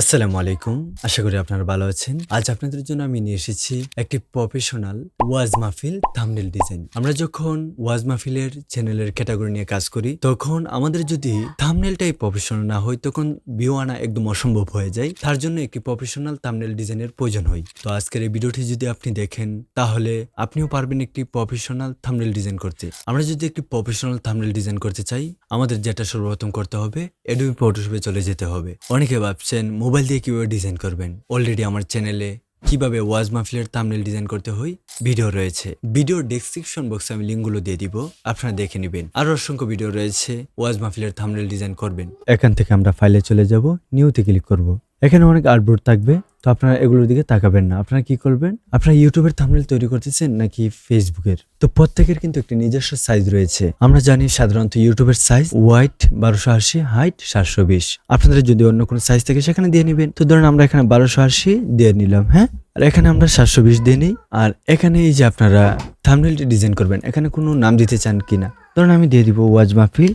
আসসালামু আলাইকুম। আশা করি আপনারা ভালো আছেন। আজ আপনাদের জন্য আমি নিয়ে এসেছি একটি প্রফেশনাল ওয়াজ মাহফিল থাম্বনেল ডিজাইন আমরা যখন ওয়াজ মাহফিলের চ্যানেলের ক্যাটাগরি নিয়ে কাজ করি, তখন আমাদের যদি থামনেলটাই প্রফেশনাল না হয়, তখন ভিউ আনা একদম অসম্ভব হয়ে যায়। তার জন্য একটি প্রফেশনাল থামনেল ডিজাইনের প্রয়োজন হয়। তো আজকের এই ভিডিওটি যদি আপনি দেখেন, তাহলে আপনিও পারবেন একটি প্রফেশনাল থাম্বনেল ডিজাইন করতে। আমরা যদি একটি প্রফেশনাল থাম্বনেল ডিজাইন করতে চাই, আমাদের যেটা সর্বপ্রথম করতে হবে এডোবি ফটোশপে চলে যেতে হবে। অনেকে ভাবছেন মোবাইল দিয়ে কীভাবে ডিজাইন করবেন? অলরেডি আমার চ্যানেলে কীভাবে ওয়াজ মাহফিলের তামনেল ডিজাইন করতে হয়? ভিডিও রয়েছে। ভিডিও ডেসক্রিপশন বক্সে আমি লিঙ্কগুলো দিয়ে দিব, আপনারা দেখে নেবেন। আরও অসংখ্য ভিডিও রয়েছে ওয়াজ মাহফিলের তামনেল ডিজাইন করবেন। এখান থেকে আমরা ফাইলে চলে যাব নিউতে ক্লিক করব। এখানে অনেক আর্টবোর্ড থাকবে, তো আপনারা এগুলোর দিকে তাকাবেন না। আপনারা কি করবেন? আপনারা ইউটিউবের থাম্বনেল তৈরি করতেছেন নাকি ফেসবুকের তো প্রত্যেকের কিন্তু একটি নিজস্ব সাইজ রয়েছে। আমরা জানি সাধারণত ইউটিউবের সাইজ হোয়াইট বারোশো আশি হাইট সাতশো বিশ। আপনাদের যদি অন্য কোনো সাইজ থাকে, সেখানে দিয়ে নেবেন। তো ধরেন আমরা এখানে বারোশো আশি দিয়ে নিলাম হ্যাঁ? আর এখানে আমরা সাতশো বিশ দিয়ে নিই। আর এখানে এই যে আপনারা থাম্বনেলটি ডিজাইন করবেন, এখানে কোনো নাম দিতে চান কিনা? ধরুন আমি দিয়ে দিব ওয়াজ মাহফিল।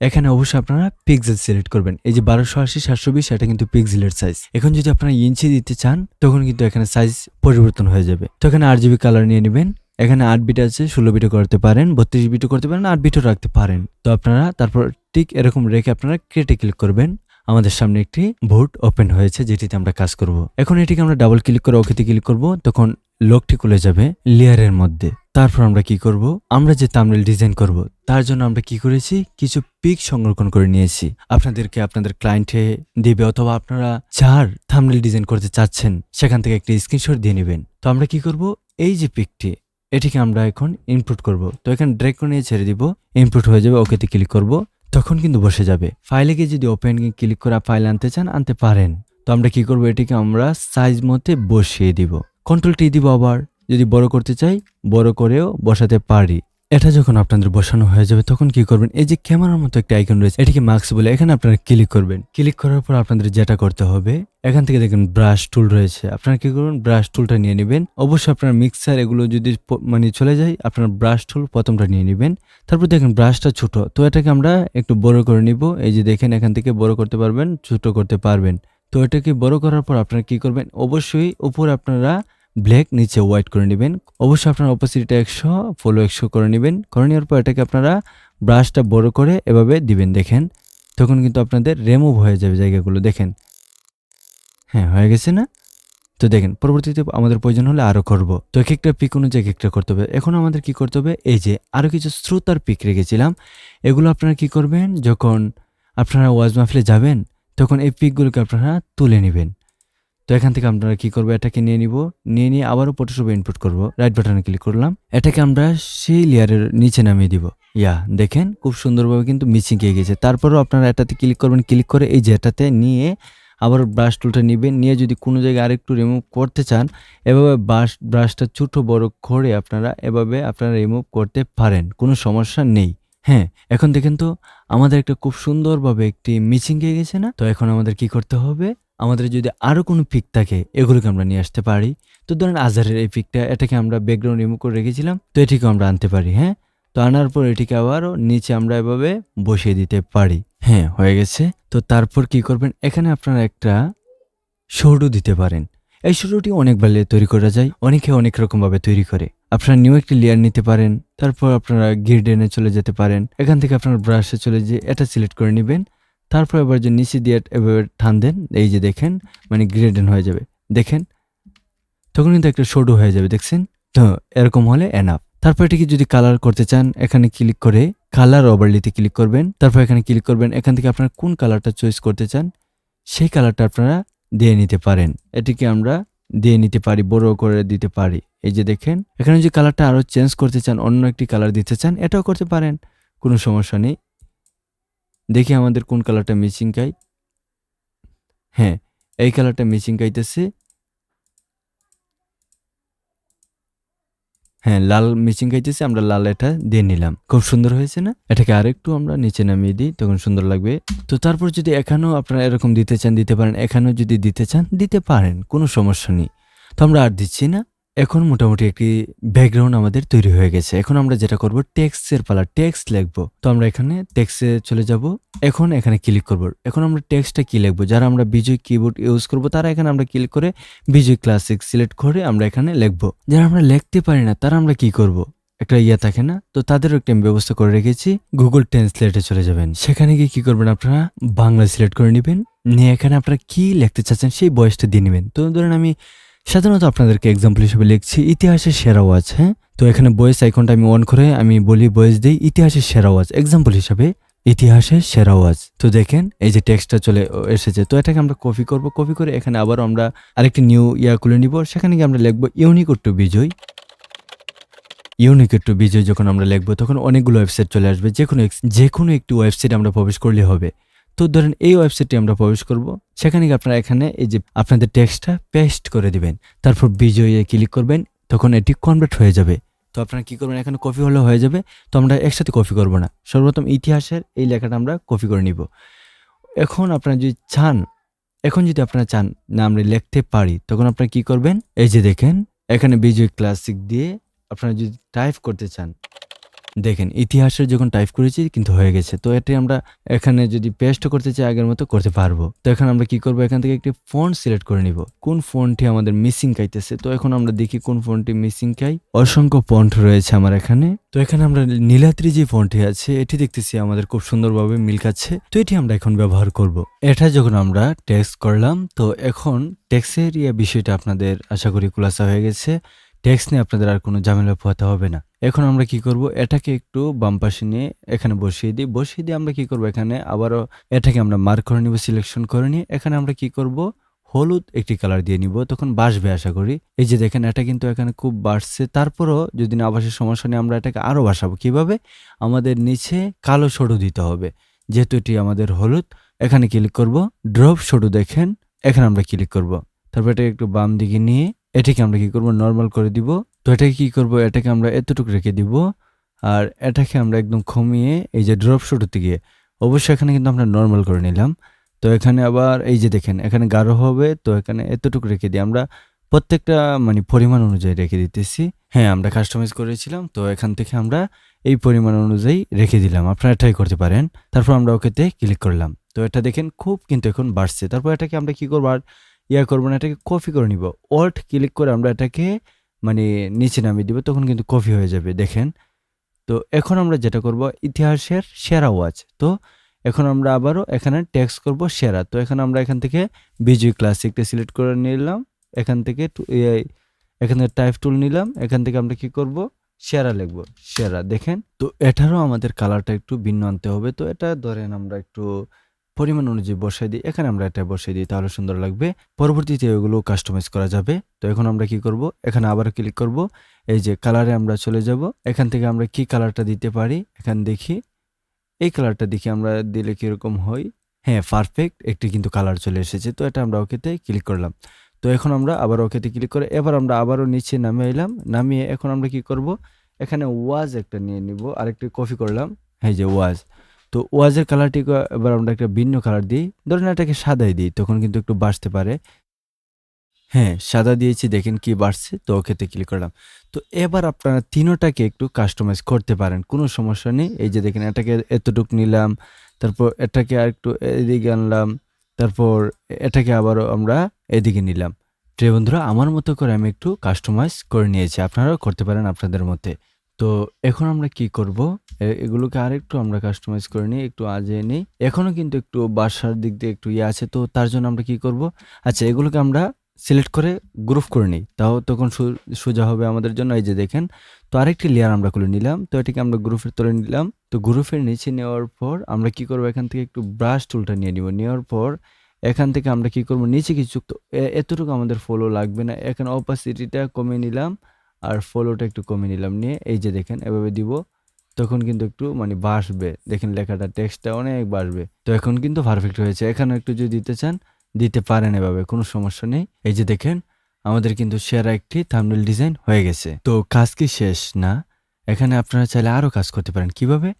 এখানে অবশ্যই আপনারা পিক্সেল সিলেক্ট করবেন। এই যে বারোশো আশি, সাতশো বিশ, এটা কিন্তু পিক্সেলের সাইজ এখন যদি আপনারা ইঞ্চি দিতে চান, তখন কিন্তু এখানে সাইজ পরিবর্তন হয়ে যাবে। তো এখানে আট জিবি কালার নিয়ে নেবেন। এখানে আট বিট আছে, ষোলো বিটও করতে পারেন, বত্রিশ বিটও করতে পারেন, আট বিটও রাখতে পারেন। তো আপনারা তারপর ঠিক এরকম রেখে আপনারা ক্রিয়েটে ক্লিক করবেন। আমাদের সামনে একটি বোর্ড ওপেন হয়েছে, যেটিতে আমরা কাজ করব। এখন এটিকে আমরা ডাবল ক্লিক করে ওকেতে ক্লিক করব। তখন লোকটি খুলে যাবে লেয়ারের মধ্যে। তারপর আমরা কি করব? আমরা যে তামরেল ডিজাইন করব, তার জন্য আমরা কি করেছি? কিছু পিক সংরক্ষণ করে নিয়েছি। আপনাদেরকে আপনাদের ক্লায়েন্টে দিবে অথবা আপনারা যার থামনেল ডিজাইন করতে চাচ্ছেন, সেখান থেকে একটি স্ক্রিনশট দিয়ে নেবেন। তো আমরা কি করব? এই যে পিকটি এটিকে আমরা এখন ইনপুট করব। তো এখানে ড্রেক করে নিয়ে ছেড়ে দিব ইনপুট হয়ে যাবে ওকেতে ক্লিক করব। তখন কিন্তু বসে যাবে। ফাইলে গিয়ে যদি ওপেন ক্লিক করে ফাইল আনতে চান, আনতে পারেন। তো আমরা কি করব? এটিকে আমরা সাইজ মতে বসিয়ে দিব। কন্ট্রোল টি দিব আবার। যদি বড় করতে চাই, বড় করেও বসাতে পারি। এটা যখন আপনাদের বসানো হয়ে যাবে, তখন কি করবেন? এই যে ক্যামেরার মতো একটা আইকন রয়েছে, এটিকে মাস্ক বলে এখানে আপনারা ক্লিক করবেন। ক্লিক করার পর আপনাদের যেটা করতে হবে, এখান থেকে দেখেন ব্রাশ টুল রয়েছে। আপনারা কি করবেন? ব্রাশ টুলটা নিয়ে নেবেন। অবশ্যই আপনার মিক্সার এগুলো যদি মানে চলে যায়, আপনার ব্রাশ টুল প্রথমটা নিয়ে নেবেন। তারপর দেখেন ব্রাশটা ছোট, তো এটাকে আমরা একটু বড় করে নিব। এই যে দেখেন, এখান থেকে বড় করতে পারবেন, ছোট করতে পারবেন। তো এটাকে বড় করার পর আপনারা কি করবেন? অবশ্যই উপর আপনারা ব্ল্যাক নিচে হোয়াইট করে নেবেন। অবশ্যই আপনার অপোজিটটা একশো ফলো একশো করে নেবেন। করে নেওয়ার পর এটাকে আপনারা ব্রাশটা বড় করে এভাবে দিবেন, দেখেন। তখন কিন্তু আপনাদের রিমুভ হয়ে যাবে জায়গাগুলো, দেখেন। হ্যাঁ হয়ে গেছে না? তো দেখেন, পরবর্তীতে আমাদের প্রয়োজন হলে আরও করব। তো এক একটা পিক অনুযায়ী এক একটা করতে হবে। এখন আমাদের কি করতে হবে? এই যে আরও কিছু শ্রোতার পিক রেখেছিলাম। এগুলো আপনারা কি করবেন? যখন আপনারা ওয়াজ মাহফিলে যাবেন, তখন এই পিকগুলোকে আপনারা তুলে নেবেন। তো এখান থেকে আপনারা কি করব? এটাকে নিয়ে নিব। নিয়ে নিয়ে আবারও ফটোশপে ইনপুট করব। রাইট বাটনে ক্লিক করলাম। এটাকে আমরা সেই লেয়ারের নিচে নামিয়ে দিব। ইয়া, দেখেন খুব সুন্দরভাবে কিন্তু মিচিং গিয়ে গেছে। তারপরও আপনারা এটাতে ক্লিক করবেন। ক্লিক করে এই যে এটাতে নিয়ে আবার ব্রাশ টুলটা নেবেন। নিয়ে যদি কোনো জায়গায় আরেকটু রিমুভ করতে চান, এভাবে ব্রাশ ব্রাশটা ছোটো, বড় করে আপনারা এভাবে আপনারা রিমুভ করতে পারেন। কোনো সমস্যা নেই। হ্যাঁ এখন দেখেন তো, আমাদের একটা খুব সুন্দরভাবে একটি মিচিং গিয়ে গেছে না? তো এখন আমাদের কি করতে হবে? আমাদের যদি আরও কোনো পিক থাকে, এগুলোকে আমরা নিয়ে আসতে পারি। তো ধরেন আজারের এই পিকটা, এটাকে আমরা ব্যাকগ্রাউন্ড রিমুভ করে রেখেছিলাম, তো এটিকে আমরা আনতে পারি হ্যাঁ? তো আনার পর এটিকে আবারও নিচে আমরা এভাবে বসিয়ে দিতে পারি হ্যাঁ হয়ে গেছে। তো তারপর কি করবেন, এখানে আপনারা একটা সৌডু দিতে পারেন। এই সৌডুটি অনেকবার তৈরি করা যায়, অনেকে অনেক রকমভাবে তৈরি করে। আপনারা নিউ একটি লেয়ার নিতে পারেন, তারপর আপনারা গিরডেনে চলে যেতে পারেন। এখান থেকে আপনারা ব্রাশে চলে যে এটা সিলেক্ট করে নেবেন। তারপর এবার যে নিচে দিয়ে এভাবে টান দেন, এই যে দেখেন মানে গ্রেডেন হয়ে যাবে। দেখেন, তখন কিন্তু একটা সডু হয়ে যাবে, দেখছেন? তো এরকম হলে এনাফ তারপর এটিকে যদি কালার করতে চান, এখানে ক্লিক করে কালার ওভারলিতে ক্লিক করবেন। তারপর এখানে ক্লিক করবেন, এখান থেকে আপনারা কোন কালারটা চয়েস করতে চান, সেই কালারটা আপনারা দিয়ে নিতে পারেন। এটিকে আমরা দিয়ে নিতে পারি বড় করে দিতে পারি। এই যে দেখেন, এখানে যদি কালারটা আরও চেঞ্জ করতে চান, অন্য একটি কালার দিতে চান, এটাও করতে পারেন, কোনো সমস্যা নেই। দেখি আমাদের কোন কালারটা মিচিং খাই হ্যাঁ এই কালারটা মিচিং খাইতেছে হ্যাঁ লাল মিচিং খাইতেছে আমরা লাল এটা দিয়ে নিলাম। খুব সুন্দর হয়েছে না? এটাকে আরেকটু আমরা নিচে নামিয়ে দিই, তখন সুন্দর লাগবে। তো তারপর যদি এখানেও আপনারা এরকম দিতে চান, দিতে পারেন। এখানেও যদি দিতে চান, দিতে পারেন, কোনো সমস্যা নেই। তো আমরা আর দিচ্ছি না। এখন মোটামুটি একটি ব্যাকগ্রাউন্ড আমাদের তৈরি হয়ে গেছে। এখন আমরা যেটা করব টেক্সটের পালা টেক্সট লিখব। তো আমরা এখানে টেক্সটে চলে যাব। এখন এখানে ক্লিক করব। এখন আমরা টেক্সটটা কি লিখব? যারা আমরা বিজয় কিবোর্ড ইউজ করব, তারা এখানে আমরা ক্লিক করে বিজয় ক্লাসিক সিলেক্ট করে আমরা এখানে লিখব। যারা আমরা লিখতে পারি না, তারা আমরা কি করব? একটা ইয়ে থাকে না? তো তাদেরও একটা আমি ব্যবস্থা করে রেখেছি। গুগল ট্রান্সলেটে চলে যাবেন। সেখানে গিয়ে কি করবেন আপনারা? বাংলা সিলেক্ট করে নেবেন। নিয়ে এখানে আপনারা কি লিখতে চাচ্ছেন, সেই বয়সটা দিয়ে নেবেন। তো ধরেন আমি সাধারণত আপনাদেরকে এক্সাম্পল হিসেবে লিখছি, ইতিহাসের সেরা ওয়াজ হ্যাঁ? তো এখানে বয়েস আইকনটা আমি অন করে আমি বলি বয়েস দিই ইতিহাসের সেরা ওয়াজ এক্সাম্পল হিসাবে ইতিহাসের সেরা ওয়াজ। তো দেখেন, এই যে টেক্সটটা চলে এসেছে, তো এটাকে আমরা কপি করব কপি করে এখানে আবার আমরা আরেকটি নিউ ইয়ার খুলে নিব সেখানে গিয়ে আমরা লিখব unique to Bijoy unique to Bijoy যখন আমরা লিখব, তখন অনেকগুলো ওয়েবসাইট চলে আসবে যে কোনো যে কোনো একটি ওয়েবসাইট আমরা প্রবেশ করলে হবে। তো ধরেন এই ওয়েবসাইটটি আমরা প্রবেশ করব। সেখানে গিয়ে আপনারা এখানে এই যে আপনাদের টেক্সটটা পেস্ট করে দিবেন। তারপর বিজয়ে ক্লিক করবেন, তখন এটি কনভার্ট হয়ে যাবে। তো আপনারা কি করবেন? এখানে কপি হলে হয়ে যাবে। তো আমরা একসাথে কপি করব না। সর্বপ্রথম ইতিহাসের এই লেখাটা আমরা কপি করে নিব। এখন আপনারা যদি চান, এখন যদি আপনারা চান না আমরা লিখতে পারি, তখন আপনারা কি করবেন? এই যে দেখেন, এখানে বিজয় ক্লাসিক দিয়ে আপনারা যদি টাইপ করতে চান দেখেন, ইতিহাসের যখন টাইপ করেছি কিন্তু হয়ে গেছে। তো এটি আমরা এখানে যদি পেস্ট করতে চাই, আগের মতো করতে পারব। তো এখন আমরা কি করব? এখান থেকে একটি ফন্ট সিলেক্ট করে নিব। কোন ফোনটি আমাদের মিসিং খাইতেছে? তো এখন আমরা দেখি কোন ফোনটি মিসিং খাই। অসংখ্য ফন্ট রয়েছে আমার এখানে। তো এখানে আমরা নীলাত্রি যে ফোনটি আছে, এটি দেখতেছি আমাদের খুব সুন্দরভাবে মিল খাচ্ছে। তো এটি আমরা এখন ব্যবহার করব। এটা যখন আমরা টেক্সট করলাম, তো এখন টেক্সের ইয়ে বিষয়টা আপনাদের আশা করি খুলাসা হয়ে গেছে। টেক্সট নিয়ে আপনাদের আর কোনো ঝামেলা পোহাতে হবে না। এখন আমরা কি করব? এটাকে একটু বাম পাশে নিয়ে এখানে বসিয়ে দিই। বসিয়ে দিয়ে আমরা কি করব এখানে? আবারও এটাকে আমরা মার্ক করে নিব সিলেকশন করে নিয়ে এখানে আমরা কি করব? হলুদ একটি কালার দিয়ে নিব। তখন বাসবে আশা করি। এই যে দেখেন, এটা কিন্তু এখানে খুব বাড়ছে। তারপরও যদি না বাসের সমস্যা নেই, আমরা এটাকে আরও বাসাবো। কীভাবে? আমাদের নিচে কালো সরু দিতে হবে। যেহেতু এটি আমাদের হলুদ, এখানে ক্লিক করব। ড্রপ সরু দেখেন, এখানে আমরা ক্লিক করব। তারপর এটাকে একটু বাম দিকে নিয়ে এটাকে আমরা কি করব? নর্মাল করে দিব। তো এটাকে কী করব? এটাকে আমরা এতটুকু রেখে দিব। আর এটাকে আমরা একদম কমিয়ে এই যে ড্রপ শুটুতে গিয়ে, অবশ্যই এখানে কিন্তু আমরা নর্মাল করে নিলাম। তো এখানে আবার এই যে দেখেন, এখানে গাঢ় হবে, তো এখানে এতটুকু রেখে দিই আমরা প্রত্যেকটা মানে পরিমাণ অনুযায়ী রেখে দিতেছি। হ্যাঁ আমরা কাস্টমাইজ করেছিলাম, তো এখান থেকে আমরা এই পরিমাণ অনুযায়ী রেখে দিলাম। আপনারা এটাই করতে পারেন। তারপর আমরা ওকেতে ক্লিক করলাম। তো এটা দেখেন, খুব কিন্তু এখন বাড়ছে। তারপর এটাকে আমরা কি করব? আর ইয়া করব না, এটাকে কপি করে নিব। অল্ট ক্লিক করে আমরা এটাকে মানে নিচে নামিয়ে দিব, তখন কিন্তু কপি হয়ে যাবে, দেখেন। তো এখন আমরা যেটা করব, ইতিহাসের সেরা ওয়াচ। তো এখন আমরা আবারও এখানে ট্যাক্স করব সেরা। তো এখন আমরা এখান থেকে বিজয় ক্লাসিকটা সিলেক্ট করে নিলাম। এখান থেকে এখান টাইপ টুল নিলাম। এখান থেকে আমরা কি করব? সেরা লিখব। সেরা, দেখেন। তো এটারও আমাদের কালারটা একটু ভিন্ন আনতে হবে। তো এটা ধরেন আমরা একটু পরিমাণ অনুযায়ী বসাই দিই। এখানে আমরা এটা বসাই দিই, তাহলে সুন্দর লাগবে। পরবর্তীতে এগুলো কাস্টমাইজ করা যাবে। তো এখন আমরা কি করব? এখানে আবার ক্লিক করব। এই যে কালারে আমরা চলে যাব। এখান থেকে আমরা কি কালারটা দিতে পারি? এখান দেখি। এই কালারটা দেখি আমরা দিলে কীরকম হয়? হ্যাঁ পারফেক্ট একটি কিন্তু কালার চলে এসেছে। তো এটা আমরা ওকেতে ক্লিক করলাম। তো এখন আমরা আবার ওকেতে ক্লিক করে এবার আমরা আবারও নিচে নামিয়ে এলাম। নামিয়ে এখন আমরা কি করব? এখানে ওয়াজ একটা নিয়ে নিব। আরেকটি কপি করলাম। এই যে ওয়াজ তো ওয়াজের কালারটি এবার আমরা একটা ভিন্ন কালার দিই। ধরেন এটাকে সাদাই দিই, তখন কিন্তু একটু বাড়তে পারে। হ্যাঁ সাদা দিয়েছি, দেখেন কি বাড়ছে, তো ওকেতে ক্লিক করলাম। তো এবার আপনারা তিনোটাকে একটু কাস্টমাইজ করতে পারেন, কোনো সমস্যা নেই। এই যে দেখেন, এটাকে এতটুক নিলাম, তারপর এটাকে আর একটু এদিকে আনলাম, তারপর এটাকে আবারও আমরা এদিকে নিলাম। প্রিয় বন্ধুরা, আমার মতো করে আমি একটু কাস্টমাইজ করে নিয়েছি। আপনারাও করতে পারেন আপনাদের মতে। তো এখন আমরা কি করব? এগুলোকে আরেকটু আমরা কাস্টমাইজ করে নিই, একটু আজিয়ে নিই। এখনও কিন্তু একটু বাসার দিক দিয়ে একটু ইয়ে আছে, তো তার জন্য আমরা কি করব? আচ্ছা এগুলোকে আমরা সিলেক্ট করে গ্রুপ করে নিই। তাও তখন সোজা হবে আমাদের জন্য, এই যে দেখেন। তো আরেকটি লেয়ার আমরা খুলে নিলাম। তো এটাকে আমরা গ্রুপের তলে নিলাম। তো গ্রুপের নিচে নেওয়ার পর আমরা কি করব? এখান থেকে একটু ব্রাশ টুলটা নিয়ে নিব। নেওয়ার পর এখান থেকে আমরা কি করব? নিচে কিছু, তো এতটুকু আমাদের ফলো লাগবে না। এখানে অপাসিটিটা কমিয়ে নিলাম। আর ফলোটা একটু কমিয়ে নিলাম। নিয়ে এই যে দেখেন, এভাবে দিব, তখন কিন্তু একটু মানে বাসবে। দেখেন লেখাটা, টেক্সটটা অনেক বাসবে। তো এখন কিন্তু পারফেক্ট হয়েছে। এখানে একটু যদি দিতে চান, দিতে পারেন এভাবে, কোনো সমস্যা নেই। এই যে দেখেন, আমাদের কিন্তু সেরা একটি থাম্বনেল ডিজাইন হয়ে গেছে। তো কাজ কি শেষ? না। এখানে আপনারা চাইলে আরও কাজ করতে পারেন। কীভাবে?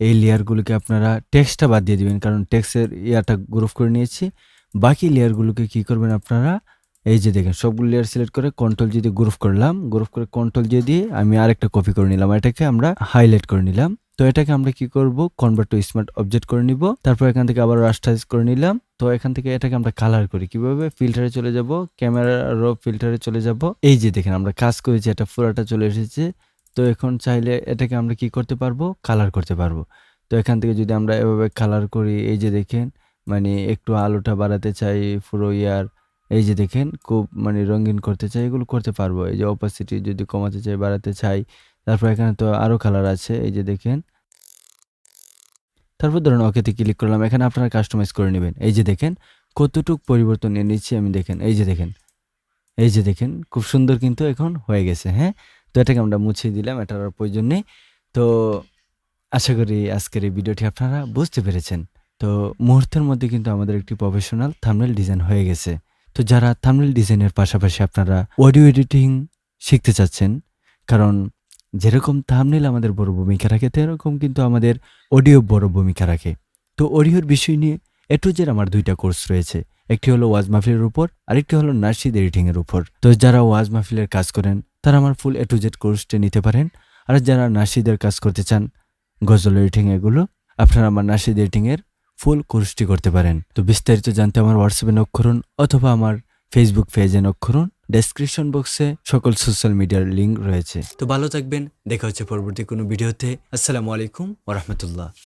এই লেয়ারগুলোকে আপনারা টেক্সটটা বাদ দিয়ে দিবেন, কারণ টেক্সের ইয়াটা গ্রুপ করে নিয়েছি। বাকি লেয়ারগুলোকে কি করবেন আপনারা? এই যে দেখেন, সবগুলো লেয়ার সিলেক্ট করে কন্ট্রোল যদি গ্রুপ করলাম। গ্রুপ করে কন্ট্রোল দিয়ে দিয়ে আমি আরেকটা কপি করে নিলাম এটাকে আমরা হাইলাইট করে নিলাম। তো এটাকে আমরা কি করব? কনভার্ট টু স্মার্ট অবজেক্ট করে নিব। তারপর এখান থেকে আবার রাস্টাইজ করে নিলাম। তো এখান থেকে এটাকে আমরা কালার করি। কীভাবে? ফিল্টারে চলে যাব। ক্যামেরা রো ফিল্টারে চলে যাব। এই যে দেখেন, আমরা কাজ করেছি, এটা পুরোটা চলে এসেছে। তো এখন চাইলে এটাকে আমরা কি করতে পারব? কালার করতে পারব। তো এখান থেকে যদি আমরা এভাবে কালার করি, এই যে দেখেন মানে একটু আলোটা বাড়াতে চাই, পুরো ইয়ার। এই যে দেখেন খুব মানে রঙিন করতে চাই, এগুলো করতে পারব। এই যে অপাসিটি যদি কমাতে চাই, বাড়াতে চাই, তারপর এখানে তো আরও কালার আছে, এই যে দেখেন। তারপর ধরুন ওকেতে ক্লিক করলাম, এখানে আপনারা কাস্টমাইজ করে নেবেন। এই যে দেখেন, কতটুক পরিবর্তন এনেছি আমি দেখেন, এই যে দেখেন। এই যে দেখেন, খুব সুন্দর কিন্তু এখন হয়ে গেছে হ্যাঁ? তো এটাকে আমরা মুছিয়ে দিলাম এটার আর প্রয়োজন নেই। তো আশা করি আজকের এই ভিডিওটি আপনারা বুঝতে পেরেছেন। তো মুহূর্তের মধ্যে কিন্তু আমাদের একটি প্রফেশনাল থামনেল ডিজাইন হয়ে গেছে। তো যারা থামনেল ডিজাইনের পাশাপাশি আপনারা অডিও এডিটিং শিখতে চাচ্ছেন, কারণ যেরকম থামনেল আমাদের বড় ভূমিকা রাখে, তেরকম কিন্তু আমাদের অডিও বড় ভূমিকা রাখে। তো অডিওর বিষয় নিয়ে এ টু আমার দুইটা কোর্স রয়েছে। একটি হলো ওয়াজ মাহফিলের উপর, আরেকটি হলো নার্সিদ এডিটিংয়ের উপর। তো যারা ওয়াজ মাহফিলের কাজ করেন, তারা আমার ফুল এ টু জেড কোর্সটি নিতে পারেন। আর যারা নার্সিদের কাজ করতে চান গজল এডিটিং এগুলো, আপনারা আমার নার্সিদ এডিটিং এর ফুল কোর্সটি করতে পারেন। তো বিস্তারিত জানতে আমার হোয়াটসঅ্যাপে নক করুন অথবা আমার ফেসবুক পেজে নক করুন। ডেসক্রিপশন বক্সে সকল সোশ্যাল মিডিয়ার লিঙ্ক রয়েছে। তো ভালো থাকবেন, দেখা হচ্ছে পরবর্তী কোনো ভিডিওতে আসসালামু আলাইকুম ওরহমতুল্লাহ